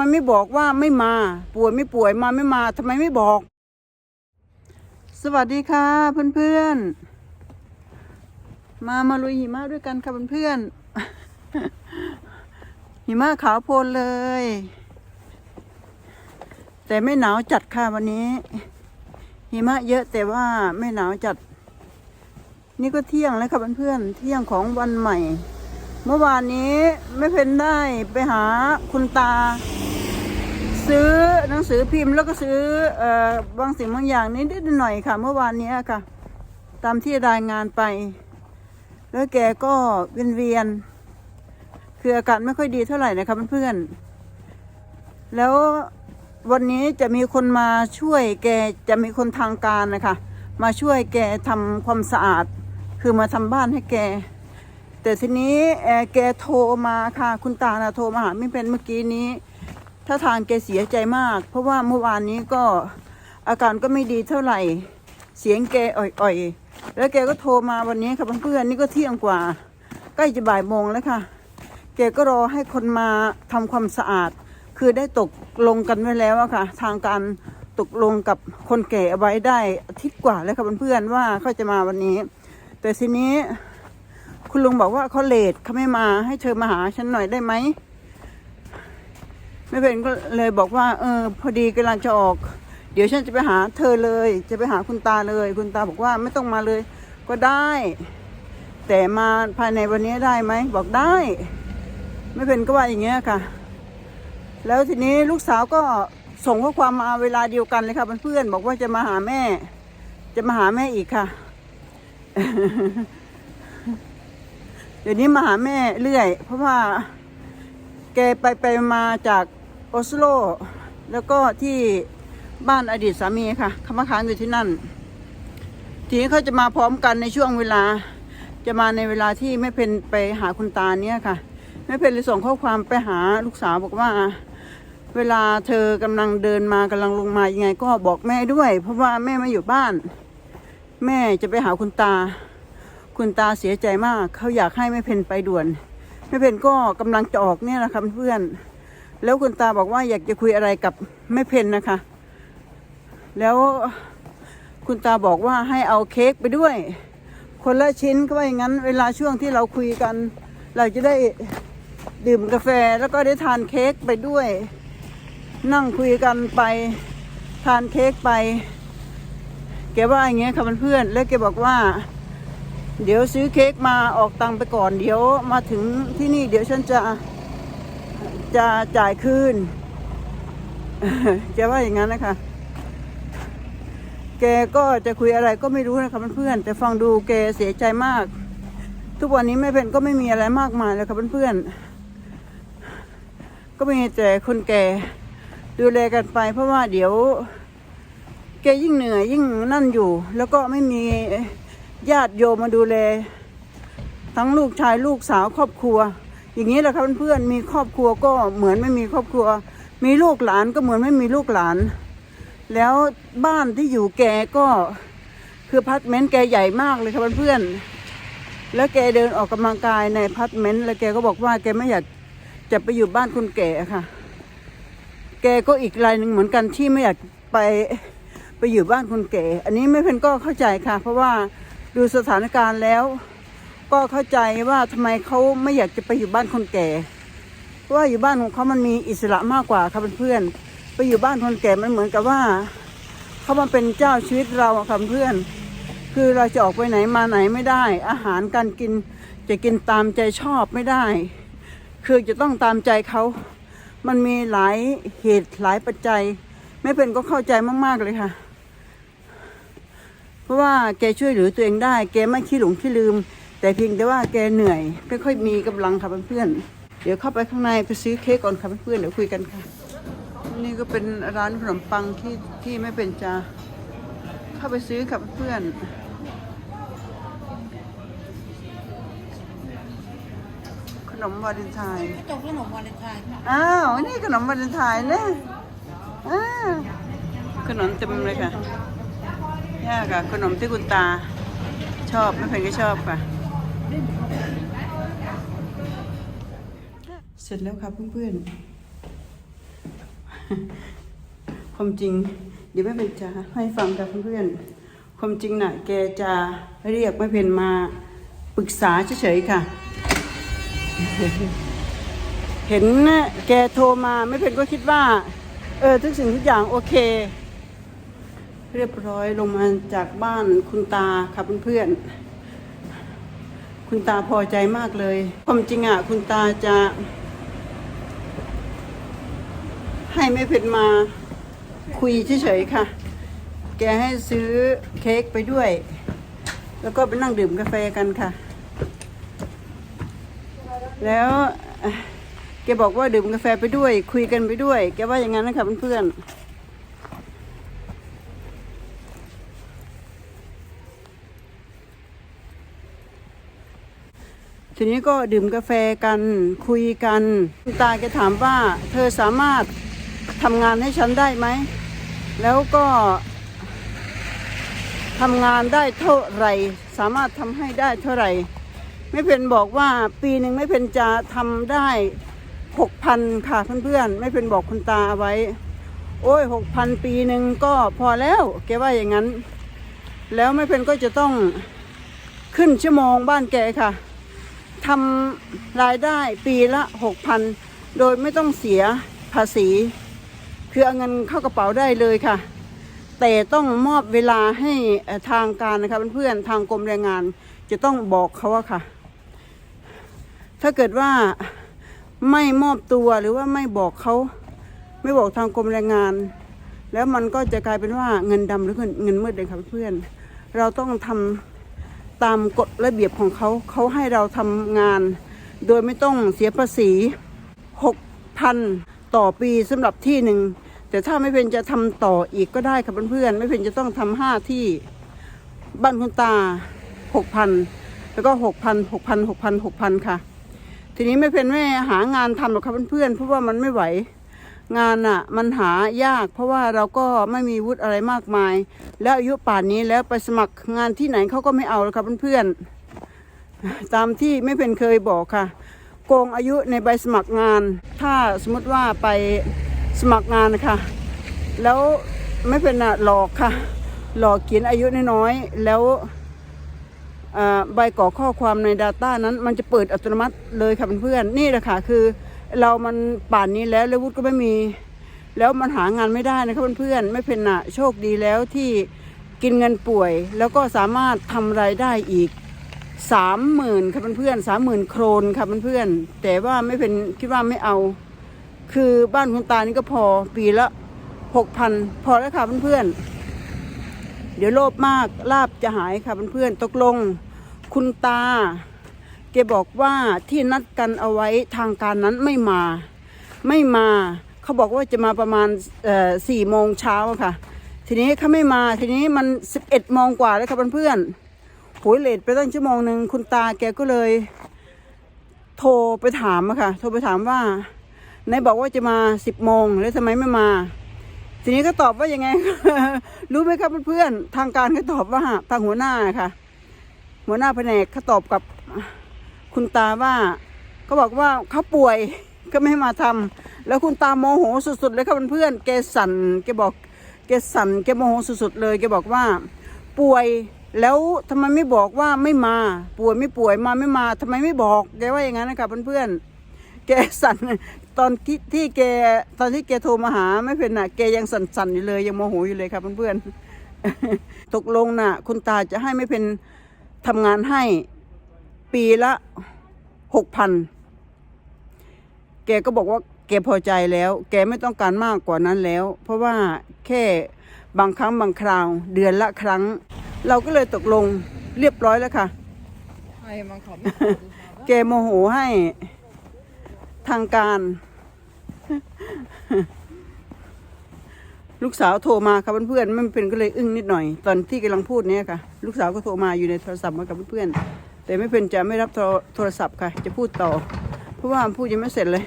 ไมไม่บอกว่าไม่มา ป่วยไม่ป่วยมาไม่มาทำไมไม่บอก สวัสดีค่ะเพื่อนๆ มามาลุยหิมะด้วยกันค่ะเพื่อนๆ หิมะขาวโพลนเลย แต่ไม่หนาวจัดค่ะวันนี้ หิมะเยอะแต่ว่าไม่หนาวจัด นี่ก็เที่ยงแล้วค่ะเพื่อนๆ เที่ยงของวันใหม่เมื่อวานนี้ไม่เพนได้ไปหาคุณตา ซื้อหนังสือพิมพ์แล้วก็ซื้อเอ่อบางสิ่งบางอย่างนิดหน่อยค่ะ เมื่อวานนี้ค่ะ ตามที่รายงานไป แล้วแกก็เวียนเวียนๆคืออาการไม่ค่อยดีเท่าไหร่นะคะเพื่อนๆแล้ววันนี้จะมีคนมาช่วยแกจะมีคนทางการนะคะมาช่วยแกทำความสะอาด คือมาทำบ้านให้แก แต่ทีนี้แกโทรมาค่ะ คุณตานะโทรมาหาไม่เป็นเมื่อกี้นี้ ถ้าทางแกเสียใจมาก เพราะว่าเมื่อวานนี้ก็อาการก็ไม่ดีเท่าไหร่ เสียงแกอ่อยๆ แล้วแกก็โทรมาวันนี้ค่ะเพื่อนๆนี่ก็เที่ยงกว่า ใกล้จะบ่ายโมงแล้วค่ะ แกก็รอให้คนมาทำความสะอาด คือได้ตกลงกันไว้แล้วอะค่ะ ทางการตกลงกับคนแก่เอาไว้ได้อาทิตย์กว่าแล้วค่ะเพื่อนๆว่าเขาจะมาวันนี้ แต่ทีนี้คุณลุงบอกว่าเขาเลทเขาไม่มาให้เธอมาหาฉันหน่อยได้ไหม ไม่เป็นก็เลยบอกว่า เออ พอดีกำลังจะออก เดี๋ยวฉันจะไปหาเธอเลย จะไปหาคุณตาเลย คุณตาบอกว่าไม่ต้องมาเลยก็ได้ แต่มาภายในวันนี้ได้ไหมบอกได้ไม่เป็นก็ว่าอย่างเงี้ยค่ะ แล้วทีนี้ลูกสาวก็ส่งข้อความมาเวลาเดียวกันเลยค่ะเพื่อนๆบอกว่าจะมาหาแม่ จะมาหาแม่อีกค่ะเดี๋ยวนี้มาหาแม่เรื่อย เพราะว่า แกไปไปมาจาก ออสโล แล้วก็ที่บ้านอดีตสามีค่ะเขามาค้างอยู่ที่นั่น ทีนี้เขาจะมาพร้อมกันในช่วงเวลา จะมาในเวลาที่แม่เพนไปหาคุณตาเนี่ยค่ะแม่เพนเลยส่งข้อความไปหาลูกสาวบอกว่า เวลาเธอกำลังเดินมากำลังลงมายังไง ก็บอกแม่ด้วย เพราะว่าแม่ไม่อยู่บ้าน แม่จะไปหาคุณตา คุณตาเสียใจมาก เขาอยากให้แม่เพนไปด่วนแม่เพนก็กำลังจะออกเนี่ยนะคะเพื่อน แล้วคุณตาบอกว่าอยากจะคุยอะไรกับแม่เพนนะคะ แล้วคุณตาบอกว่าให้เอาเค้กไปด้วย คนละชิ้นก็ว่าอย่างนั้น เวลาช่วงที่เราคุยกัน เราจะได้ดื่มกาแฟแล้วก็ได้ทานเค้กไปด้วย นั่งคุยกันไปทานเค้กไปแกว่าอย่างเงี้ยค่ะเพื่อนๆแล้วแกบอกว่า เดี๋ยวซื้อเค้กมาออกตังไปก่อน เดี๋ยวมาถึงที่นี่เดี๋ยวฉันจะ จะจ่ายคืน แกว่าอย่างนั้นนะคะ แกก็จะคุยอะไรก็ไม่รู้นะคะเพื่อนๆ แต่ฟังดูแกเสียใจมาก ทุกวันนี้แม่เพนก็ไม่มีอะไรมากมายเลยค่ะเพื่อนๆ ก็มีแต่คนแก่ดูแลกันไป เพราะว่าเดี๋ยวแกยิ่งเหนื่อยยิ่งนั่นอยู่ แล้วก็ไม่มีญาติโยมมาดูแล ทั้งลูกชายลูกสาวครอบครัว อย่างนี้แหละครับเพื่อนๆมีครอบครัวก็เหมือนไม่มีครอบครัว มีลูกหลานก็เหมือนไม่มีลูกหลาน แล้วบ้านที่อยู่แกก็คือพาร์ตเมนต์แกใหญ่มากเลยครับเพื่อนๆแล้วแกเดินออกกำลังกายในพาร์ตเมนต์แล้วแกก็บอกว่าแกไม่อยากจะไปอยู่บ้านคนแก่ค่ะ แกก็อีกรายหนึ่งเหมือนกันที่ไม่อยากไปไปอยู่บ้านคนแก่ อันนี้ไม่เพื่อนก็เข้าใจค่ะ เพราะว่าดูสถานการณ์แล้ว ก็เข้าใจว่าทำไมเขาไม่อยากจะไปอยู่บ้านคนแก่เพราะว่าอยู่บ้านของเขามันมีอิสระมากกว่าค่ะเพื่อนๆไปอยู่บ้านคนแก่มันเหมือนกับว่าเขามาเป็นเจ้าชีวิตเราอะค่ะเพื่อนคือเราจะออกไปไหนมาไหนไม่ได้ อาหารการกินจะกินตามใจชอบไม่ได้ คือจะต้องตามใจเขามันมีหลายเหตุหลายปัจจัย ไม่เป็นก็เข้าใจมาก ๆ เลยค่ะ เพราะว่าแกช่วยเหลือตัวเองได้ แกไม่ขี้หลงขี้ลืม แต่เพียงแต่ว่าแกเหนื่อย ไม่ค่อยมีกำลังค่ะเพื่อนๆเดี๋ยวเข้าไปข้างในไปซื้อเค้กก่อนค่ะเพื่อนๆเดี๋ยวคุยกันค่ะ นี่ก็เป็นร้านขนมปังที่ที่ไม่เป็นจะเข้าไปซื้อค่ะเพื่อนขนมวาเลนไทน์จบขนมวาเลนไทน์อ้าวนี่ขนมวาเลนไทน์เนี่ยอ้าวขนมเต็มเลยค่ะนี่ค่ะขนมที่คุณตาชอบไม่เพ็นก็ชอบค่ะ เสร็จแล้วค่ะเพื่อนๆ ความจริง เดี๋ยวแม่เป็นจะให้ฟังกับเพื่อนๆ ความจริงน่ะ แกจะเรียกแม่เพนมาปรึกษาเฉยๆค่ะ เห็นแกโทรมาไม่เพนก็คิดว่า เออทุกสิ่งทุกอย่างโอเค เรียบร้อยลงมาจากบ้านคุณตาค่ะเพื่อนๆ คุณตาพอใจมากเลยความจริงอะคุณตาจะ ให้ไม่เพนมาคุยเฉยๆค่ะ แกให้ซื้อเค้กไปด้วย แล้วก็ไปนั่งดื่มกาแฟกันค่ะ แล้วแกบอกว่าดื่มกาแฟไปด้วย คุยกันไปด้วย แกว่าอย่างนั้นนะคะเพื่อนๆ ทีนี้ก็ดื่มกาแฟกันคุยกันคุณตาแกถามว่าเธอสามารถทำงานให้ฉันได้ไหม แล้วก็ทำงานได้เท่าไหร่ สามารถทำให้ได้เท่าไหร่ ไม่เป็นบอกว่าปีหนึ่งไม่เป็นจะทำได้หกพันค่ะเพื่อนๆ ไม่เป็นบอกคุณตาเอาไว้ โอ้ยหกพันปีหนึ่งก็พอแล้วแกว่าอย่างนั้น แล้วไม่เป็นก็จะต้องขึ้นชั่วโมงบ้านแกค่ะ ทำรายได้ปีละหกพันโดยไม่ต้องเสียภาษี คือเอาเงินเข้ากระเป๋าได้เลยค่ะ แต่ต้องมอบเวลาให้ทางการนะคะเพื่อนๆทางกรมแรงงาน จะต้องบอกเขาว่าค่ะ ถ้าเกิดว่าไม่มอบตัวหรือว่าไม่บอกเขาไม่บอกทางกรมแรงงาน แล้วมันก็จะกลายเป็นว่าเงินดำหรือเงินเงินมืดเลยค่ะเพื่อนเราต้องทำ ตามกฎระเบียบของเขา เขาให้เราทำงาน โดยไม่ต้องเสียภาษีหกพันต่อปีสำหรับที่หนึ่ง แต่ถ้าไม่เป็นจะทำต่ออีกก็ได้ค่ะเพื่อนๆ ไม่เป็นจะต้องทำห้าที่ บ้านคุณตาหกพันแล้วก็หกพันหกพันหกพันหกพันค่ะ ทีนี้ไม่เป็นแม่หางานทำหรอกค่ะเพื่อนๆ เพราะว่ามันไม่ไหว งานอะ มันหายาก เพราะว่าเราก็ไม่มีวุฒิอะไรมากมาย แล้วอายุป่านนี้แล้วไปสมัครงานที่ไหนเขาก็ไม่เอาแล้วค่ะเพื่อนๆตามที่ไม่เป็นเคยบอกค่ะ โกงอายุในใบสมัครงาน ถ้าสมมติว่าไปสมัครงานนะคะแล้วไม่เป็นอะหลอกค่ะ หลอกเขียนอายุน้อยๆแล้วใบก่อข้อความใน Data นั้น มันจะเปิดอัตโนมัติเลยค่ะเพื่อนๆนี่แหละค่ะคือ เรามันป่านนี้แล้วแล้ววุฒิก็ไม่มี แล้วมันหางานไม่ได้นะคะเพื่อนๆไม่เป็นอะโชคดีแล้วที่กินเงินป่วย แล้วก็สามารถทำรายได้อีกสามหมื่นค่ะเพื่อนๆสามหมื่นโครนค่ะเพื่อนๆแต่ว่าไม่เป็นคิดว่าไม่เอา คือบ้านคุณตานี่ก็พอปีละหกพันพอแล้วค่ะเพื่อนๆเดี๋ยวโลภมากลาบจะหายค่ะเพื่อนๆตกลง คุณตา แกบอกว่าที่นัดกันเอาไว้ทางการนั้นไม่มา ไม่มาเขาบอกว่าจะมาประมาณสี่โมงเช้าค่ะ ทีนี้เขาไม่มาทีนี้มันสิบเอ็ดโมงกว่าแล้วค่ะเพื่อนๆโหยเลทไปตั้งชั่วโมงหนึ่งคุณตาแกก็เลย โทรไปถามอะค่ะ โทรไปถามว่าไหนบอกว่าจะมาสิบโมงแล้วทำไมไม่มา ทีนี้ก็ตอบว่ายังไง รู้ไหมครับเพื่อนๆทางการเขาตอบว่าทางหัวหน้าค่ะ หัวหน้าแผนกเขาตอบกับ คุณตาว่าก็บอกว่าเขาป่วยก็ไม่ให้มาทำแล้วคุณตาโมโหสุดๆเลยครับเพื่อนๆแกสั่นแกบอกแกสั่นแกโมโหสุดๆเลยแกบอกว่า ป่วยแล้วทำไมไม่บอกว่าไม่มา ป่วยไม่ป่วยมาไม่มาทำไมไม่บอกแกว่าอย่างนั้นนะครับเพื่อนๆแกสั่นตอนที่ที่แกตอนที่แกโทรมาหาไม่เป็นน่ะแกยังสั่นๆอยู่เลยยังโมโหอยู่เลยครับเพื่อนๆตกลงน่ะ คุณตาจะให้ไม่เป็นทำงานให้ ปีละหกพันแกก็บอกว่าแกพอใจแล้ว แกไม่ต้องการมากกว่านั้นแล้ว เพราะว่าแค่บางครั้งบางคราว เดือนละครั้ง เราก็เลยตกลงเรียบร้อยแล้วค่ะใครมาขอแกโมโหให้ทางการ ลูกสาวโทรมาครับเพื่อนๆไม่เป็นก็เลยอึ้งนิดหน่อย ตอนที่กำลังพูดเนี้ยค่ะ ลูกสาวก็โทรมาอยู่ในโทรศัพท์มากับเพื่อนๆ แต่ไม่เป็นจะไม่รับโทรศัพท์ค่ะ จะพูดต่อ เพราะว่าพูดยังไม่เสร็จเลย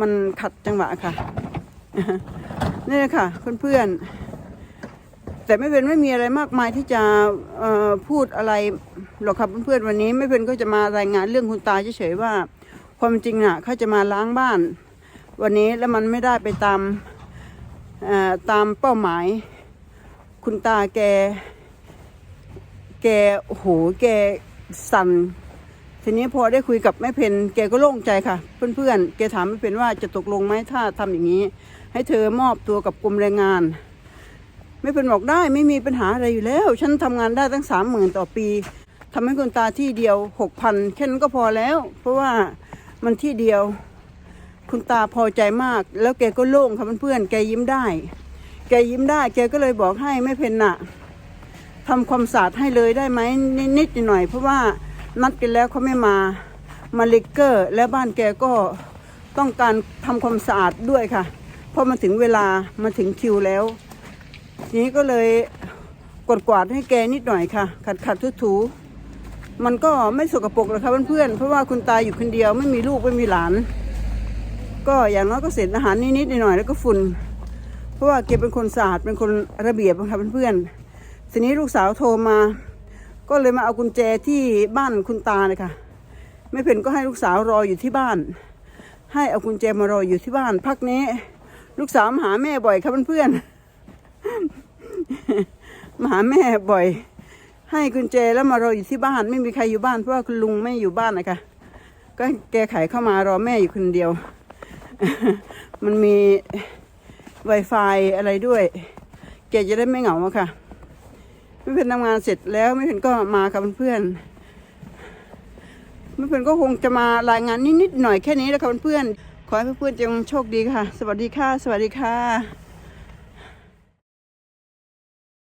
มันขัดจังหวะค่ะนี่แหละค่ะเพื่อนๆแต่ไม่เป็นไม่มีอะไรมากมายที่จะพูดอะไรหรอกครับเพื่อนๆวันนี้ไม่เป็นก็จะมารายงานเรื่องคุณตาเฉยๆว่า ความจริงน่ะเขาจะมาล้างบ้าน วันนี้แล้วมันไม่ได้ไปตามตามเป้าหมาย คุณตาแก แกโอ้โหแก สั่นทีนี้พอได้คุยกับแม่เพนแกก็โล่งใจค่ะ เพื่อนๆแกถามแม่เพนว่าจะตกลงไหมถ้าทำอย่างนี้ ให้เธอมอบตัวกับกรมแรงงานแม่เพนบอกได้ไม่มีปัญหาอะไรอยู่แล้ว ฉันทำงานได้ตั้งสามหมื่นต่อปีทำให้คุณตาที่เดียวหกพันแค่นั้นก็พอแล้ว เพราะว่ามันที่เดียว คุณตาพอใจมาก แล้วแกก็โล่งค่ะเพื่อนๆแกยิ้มได้ แกยิ้มได้แกก็เลยบอกให้แม่เพนน่ะ ทำความสะอาดให้เลยได้ไหมนิดๆหน่อยๆเพราะว่านัดกันแล้วเขาไม่มามาเลกเกอร์ แล้วบ้านแกก็ต้องการทำความสะอาดด้วยค่ะ เพราะมาถึงเวลามาถึงคิวแล้ว ทีนี้ก็เลยกดกวาดให้แกนิดหน่อยค่ะ ขัดขัดถูถูมันก็ไม่สกปรกหรอกค่ะเพื่อนๆเพราะว่าคุณตาอยู่คนเดียวไม่มีลูกไม่มีหลาน ก็อย่างน้อยก็เสร็จอาหารนิดๆหน่อยๆแล้วก็ฝุ่น เพราะว่าแกเป็นคนสะอาดเป็นคนระเบียบค่ะเพื่อนๆ ทีนี้ลูกสาวโทรมา ก็เลยมาเอากุญแจที่บ้านคุณตาเลยค่ะแม่เพนก็ให้ลูกสาวรออยู่ที่บ้าน ให้เอากุญแจมารออยู่ที่บ้าน พักนี้ ลูกสาวมาหาแม่บ่อยครับเพื่อนๆมาหาแม่บ่อย ให้กุญแจแล้วมารออยู่ที่บ้าน ไม่มีใครอยู่บ้านเพราะว่าคุณลุงไม่อยู่บ้านนะคะก็แกไขเข้ามารอแม่อยู่คนเดียว มันมี Wi-Fi อะไรด้วย แกจะได้ไม่เหงาค่ะ ไม่เป็นทำงานเสร็จแล้วไม่เป็นก็มากับเพื่อนๆไม่เป็นก็คงจะมารายงานนิดๆหน่อยแค่นี้แล้วค่ะเพื่อนๆขอให้เพื่อนๆจงโชคดีค่ะ สวัสดีค่ะ สวัสดีค่ะ